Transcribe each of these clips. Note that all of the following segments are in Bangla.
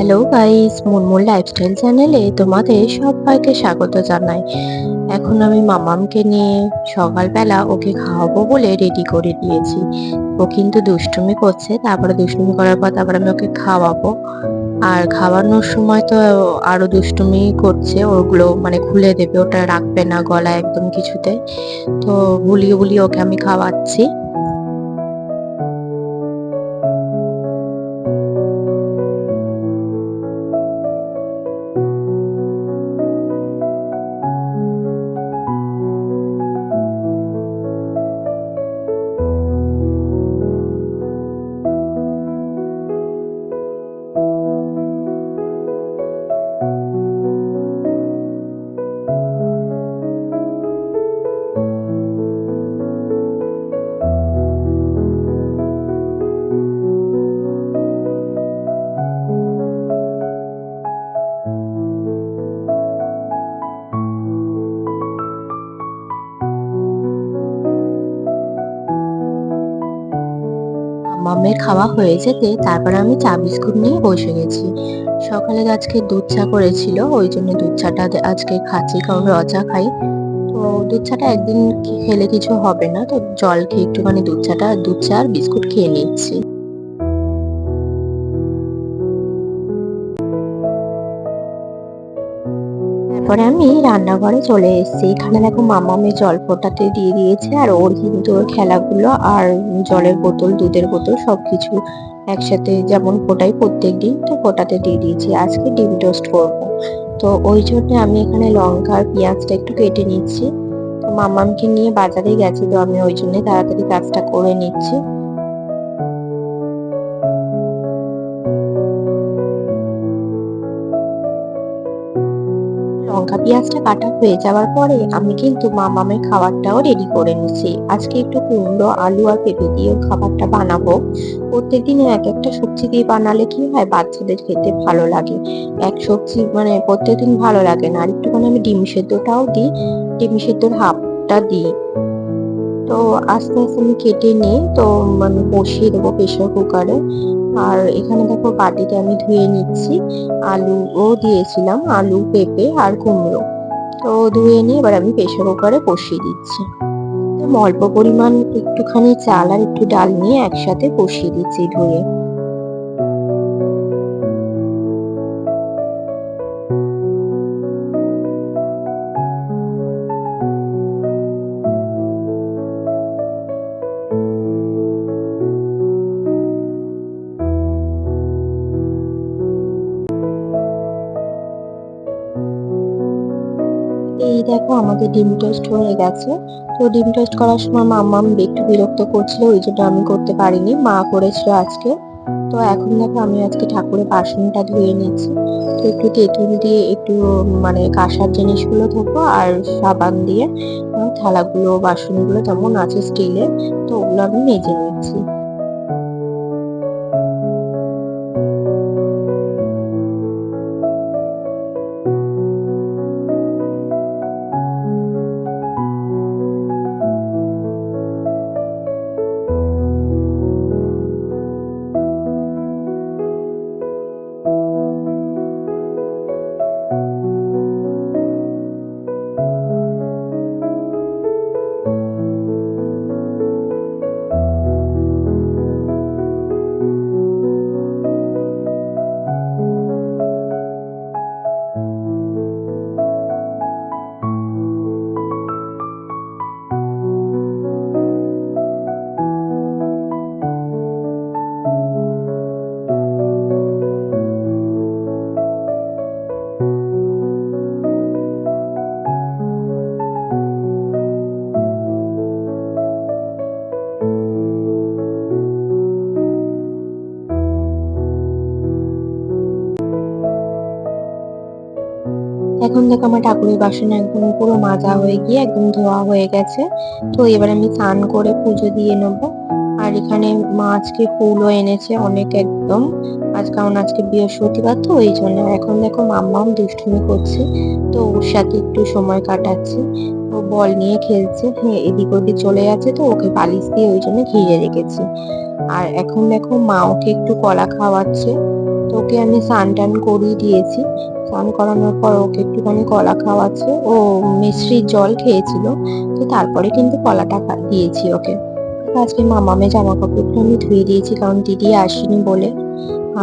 হ্যালো গাইস মুনমুন লাইফস্টাইল চ্যানেলে তোমাদের সবাইকে স্বাগত জানাই। এখন আমি মামামকে নিয়ে সকালবেলা ওকে খাওয়াবো বলে রেডি করে দিয়েছি। ও কিন্তু দুষ্টুমি করছে, তারপরে দুষ্টুমি করার পর তারপরে আমি ওকে খাওয়াবো। আর খাওয়ানোর সময় তো আরও দুষ্টুমি করছে, ওগুলো মানে খুলে দেবে, ওটা রাখবে না গলায় একদম কিছুতে। তো বুলিয়ে বুলিয়ে ওকে আমি খাওয়াচ্ছি। খাওয়া হয়ে যেতে তারপর আমি চা বিস্কুট নিয়ে বসে গেছি। সকালে আজকে দুধ চা করেছিল, ওই জন্য দুধ চাটা আজকে খাচ্ছি, কারণ রচা খাই। তো দুধ চাটা একদিন খেলে কিছু হবে না, তো জল খেয়ে একটুখানি দুধ চাটা দুধ চা আর বিস্কুট খেয়ে নিচ্ছি। তারপরে আমি রান্নাঘরে চলে এসেছি। এখানে দেখো মামা আমি জল ফোটাতে দিয়ে দিয়েছে আর ওর কিন্তু ওর খেলাগুলো আর জলের বোতল, দুধের বোতল সব কিছু একসাথে যেমন ফোটাই প্রত্যেক দিন তো ফোটাতে দিয়ে দিয়েছি। আজকে ডিম টোস্ট করব। তো ওই জন্য আমি এখানে লঙ্কা আর পেঁয়াজটা একটু কেটে নিচ্ছি। তো মামামকে নিয়ে বাজারে গেছি তো আমি ওই জন্য তাড়াতাড়ি কাজটা করে নিচ্ছি। লঙ্কা পেঁয়াজটা কাটা হয়ে যাওয়ার পরে আমি কিন্তু মামামের খাবারটাও রেডি করে নিচ্ছি আজকে একটু কুমড়ো, আলু আর পেঁপে দিয়ে খাবারটা বানাবো। প্রত্যেকদিন এক একটা সবজি দিয়ে বানালে কি হয়? বাচ্চাদের খেতে ভালো লাগে। এক সবজি মানে প্রত্যেকদিন ভালো লাগে না। আর একটুখানি আমি ডিম সেদ্ধটাও দিই। ডিম সেদ্ধর হাফটা দিই। তো আস্তে আস্তে আমি কেটে নিই। তো মানে বসিয়ে দেবো প্রেশার কুকারে আর এখানে দেখো বাটিতে আমি ধুয়ে নিচ্ছি আলু ও দিয়েছিলাম, আলু, পেঁপে আর কুমড়ো। তো ধুয়ে নিয়ে এবার আমি প্রেশার কুকারে কষিয়ে দিচ্ছি। অল্প পরিমাণ একটুখানি চাল আর একটু ডাল নিয়ে একসাথে কষিয়ে দিচ্ছি ধুয়ে। দেখো, আমাদের ডিম টোস্ট হয়ে গেছে। তো ডিম টোস্ট করার সময় মাম্মা একটু বিরক্ত করছিল, ওই জন্য আমি করতে পারিনি। মা করেছিল আজকে। তো এখন দেখো, আমি আজকে ঠাকুরের বাসনটা ধুয়ে নিচ্ছি। তো একটু তেঁতুল দিয়ে একটু মানে কাঁসার জিনিসগুলো ধোবো আর সাবান দিয়ে থালাগুলো, বাসনগুলো তেমন আছে স্টিলের তো ওগুলো আমি মেজে নিচ্ছি। এখন দেখো আমার ঠাকুরের বাসন একদম পুরো মাজা হয়ে গিয়ে একদম ধোয়া হয়ে গেছে। তো এবার আমি স্নান করে পুজো দিয়ে নেব। আর এখানে মা আজকে ফুলও এনেছে অনেক একদম। আজ কারণ আজকে বৃহস্পতিবার তো ওই জন্য এখন দেখো মাম্মাম দুষ্টুমি করছে। তো ওর সাথে একটু সময় কাটাচ্ছি। ও বল নিয়ে খেলছে হ্যাঁ এদিক ওদিক চলে যাচ্ছে তো, ওকে বালিশ দিয়ে ওই জন্য ঘিরে রেখেছি। আর এখন দেখো মা ওকে একটু কলা খাওয়াচ্ছে। তো ওকে আমি স্নান টান করিয়ে দিয়েছি। স্নান করানোর পর ওকে একটুখানি কলা খাওয়াচ্ছে। ও মিশ্রির জল খেয়েছিল, তো তারপরে কিন্তু কলাটা দিয়েছি ওকে। আজকে মামামে জামা কাপড়গুলো আমি ধুয়ে দিয়েছি, কারণ দিদি আসেনি বলে।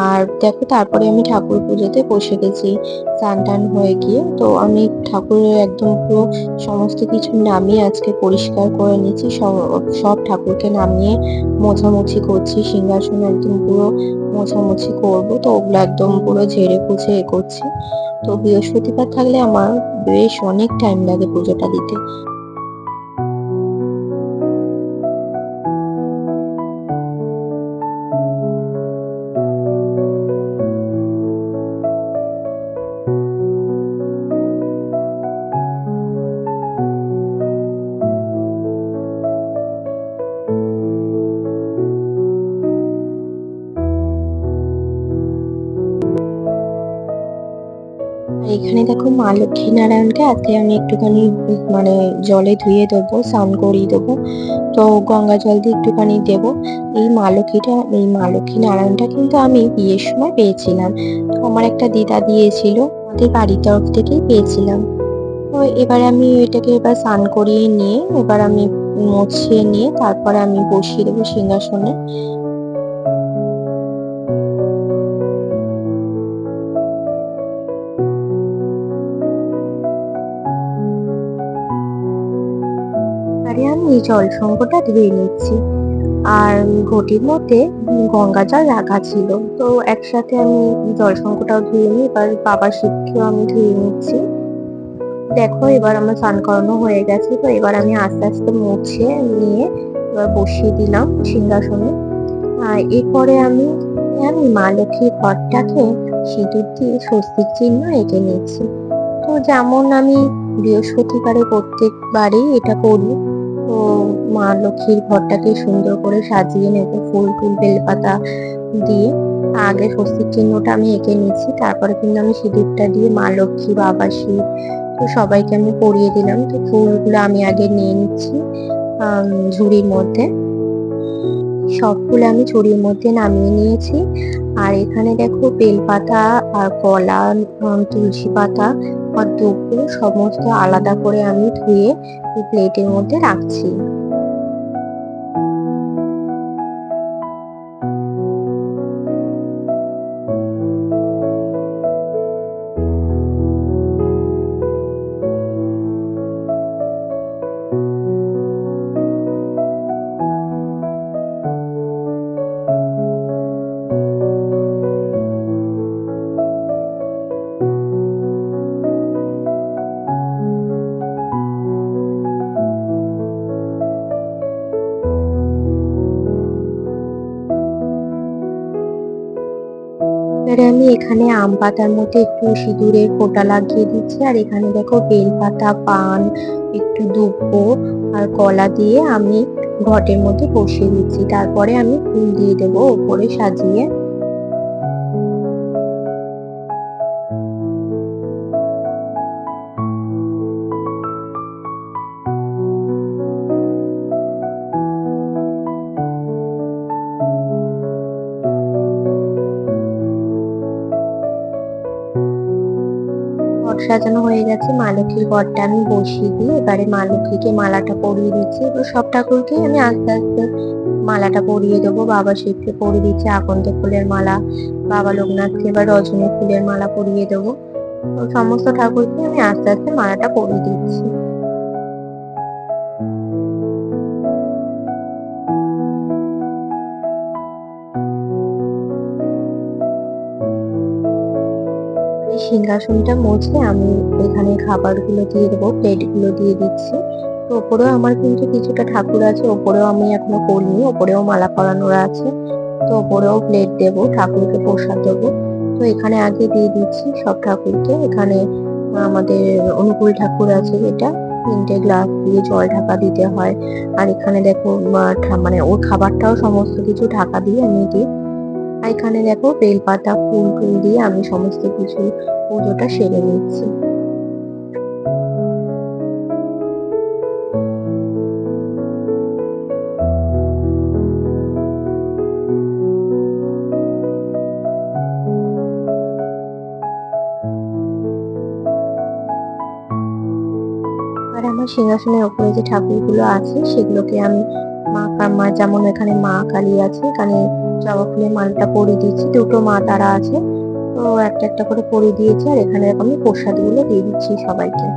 আর দেখো, তারপরে আমি ঠাকুর পুজোতে বসে গেছি, স্নান টান হয়ে গিয়ে। তো আমি ঠাকুরের একদম পুরো সমস্ত কিছু নামিয়ে আজকে পরিষ্কার করে সব সব ঠাকুরকে নামিয়ে মোছামুছি করছি, সিংহাসন একদম পুরো মোছামুছি করব। তো ওগুলো একদম পুরো ঝেড়ে পুছে এ করছি। তো বৃহস্পতিবার থাকলে আমার বেশ অনেক টাইম লাগে পুজোটা দিতে। এখানে দেখো মা লক্ষ্মী নারায়ণকে আজকে আমি একটুখানি মানে জলে ধুয়ে দেবো, স্নান করিয়ে দেবো। তো গঙ্গা জল দিয়ে একটুখানি দেবো। এই মা লক্ষ্মীটা, এই মা লক্ষ্মী নারায়ণটা কিন্তু আমি বিয়ের সময় পেয়েছিলাম। আমার একটা দিদা দিয়েছিল, আমাদের বাড়ির তরফ থেকেই পেয়েছিলাম। তো এবারে আমি এটাকে এবার স্নান করিয়ে নিয়ে, এবার আমি মুছিয়ে নিয়ে তারপরে আমি বসিয়ে দেবো সিংহাসনে। জল সংকটা ধুয়ে নিচ্ছি। আর ঘটির মধ্যে গঙ্গা জল রাখা ছিল। তো একসাথে আমি জল সংকটাও ধুয়ে নিই এবার বাবার শিবকেও আমি ধুয়ে নিচ্ছি। দেখো, এবার আমার স্নান করানো হয়ে গেছে। তো এবার আমি আস্তে আস্তে মুছে নিয়ে এবার বসিয়ে দিলাম সিংহাসনে। আর এরপরে আমি আমি মা লক্ষ্মীর ঘরটাকে সিঁদুর দিয়ে স্বস্তির চিহ্ন এঁকে নিচ্ছি। তো যেমন আমি বৃহস্পতিবারে প্রত্যেকবারই এটা করি তো মা লক্ষ্মীর ঘরটাকে সুন্দর করে সাজিয়ে নেব ফুল, টুল, বেলপাতা দিয়ে আগে স্বস্তিক চিহ্নটা আমি এঁকে নিচ্ছি তারপরে কিন্তু আমি সিঁদুরটা দিয়ে মা, লক্ষ্মী, বাবা, শিব তো সবাইকে আমি পরিয়ে দিলাম। তো ফুলগুলো আমি আগে নিয়ে নিচ্ছি ঝুড়ির মধ্যে। সব ফুল আমি ঝুড়ির মধ্যে নামিয়ে নিয়েছি। আর এখানে দেখো বেলপাতা আর কলা তুলসী পাতা আর দুপুর সমস্ত আলাদা করে আমি ধুয়ে প্লেটের মধ্যে রাখছি। এবারে আমি এখানে আম পাতার মধ্যে একটু সিঁদুরের ফোঁটা লাগিয়ে দিচ্ছি। আর এখানে দেখো বেল পাতা, পান, একটু দুব্বো আর কলা দিয়ে আমি ঘটের মধ্যে বসিয়ে দিচ্ছি। তারপরে আমি ফুল দিয়ে দেবো ওপরে সাজিয়ে। সাজানো হয়ে গেছে। মা লক্ষ্মীর ঘরটা আমি বসিয়ে দিয়ে এবারে মা লক্ষ্মীকে মালাটা পরিয়ে দিচ্ছি এবার সব ঠাকুরকেই আমি আস্তে আস্তে মালাটা পরিয়ে দেবো। বাবা শিবকে পরিয়ে দিচ্ছি আকন্দ ফুলের মালা, বাবা লোকনাথকে এবার রজনী ফুলের মালা পরিয়ে দেবো। সমস্ত ঠাকুরকে আমি আস্তে আস্তে মালাটা পরিয়ে দিচ্ছি। সিংহাসনটা মুছে আমি এখানে খাবারগুলো দিয়ে দেবো, প্লেটগুলো দিয়ে দিচ্ছি। তো ওপরেও আমার কিন্তু কিছুটা ঠাকুর আছে, ওপরেও আমি এখনও করিনি, ওপরেও মালা পরানোর আছে। তো ওপরেও প্লেট দেবো, ঠাকুরকে প্রসাদ দেবো। তো এখানে আগে দিয়ে দিচ্ছি সব ঠাকুরকে। এখানে আমাদের অনুকূল ঠাকুর আছে যেটা, তিনটে গ্লাস দিয়ে জল ঢাকা দিতে হয়। আর এখানে দেখো মানে ওর খাবারটাও সমস্ত কিছু ঢাকা দিয়ে আমি দিই এখানে দেখো বেলপাতা ফুল টুল দিয়ে আমি সমস্ত কিছু পুজোটা সেরে নিচ্ছি। আর আমার সিংহাসনের ওপরে যে ঠাকুরগুলো আছে, সেগুলোকে আমি মা মা যেমন এখানে মা কালী আছে, এখানে জবা ফুলের মালটা পরে দিয়েছি, দুটো মা তারা আছে। তো একটা একটা করে পরে দিয়েছি আর এখানে আমি প্রসাদগুলো দিয়ে দিচ্ছি সবাইকে।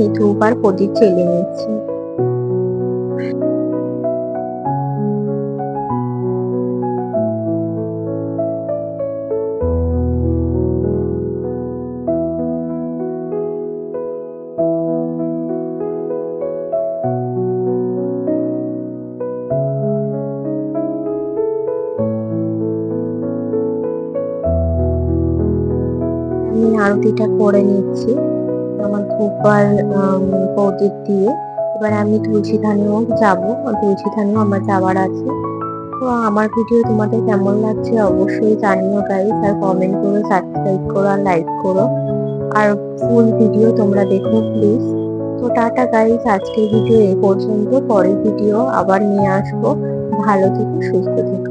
আমি ধূপ আর প্রদীপ জ্বেলে নিচ্ছি আমি আরতিটা করে নিচ্ছি। আর প্রদীপ দিয়ে। এবার আমি তুলসী ধানেও যাব। তুলসী ধানেও আমার যাওয়ার আছে। তো আমার ভিডিও তোমাদের কেমন লাগছে অবশ্যই জানিও গাইজ আর কমেন্ট করো সাবস্ক্রাইব করো, আর লাইক করো। আর ফুল ভিডিও তোমরা দেখো প্লিজ তো টাটা গাইজ আজকের ভিডিও এই পর্যন্ত। পরের ভিডিও আবার নিয়ে আসব। ভালো থেকো, সুস্থ থেকো।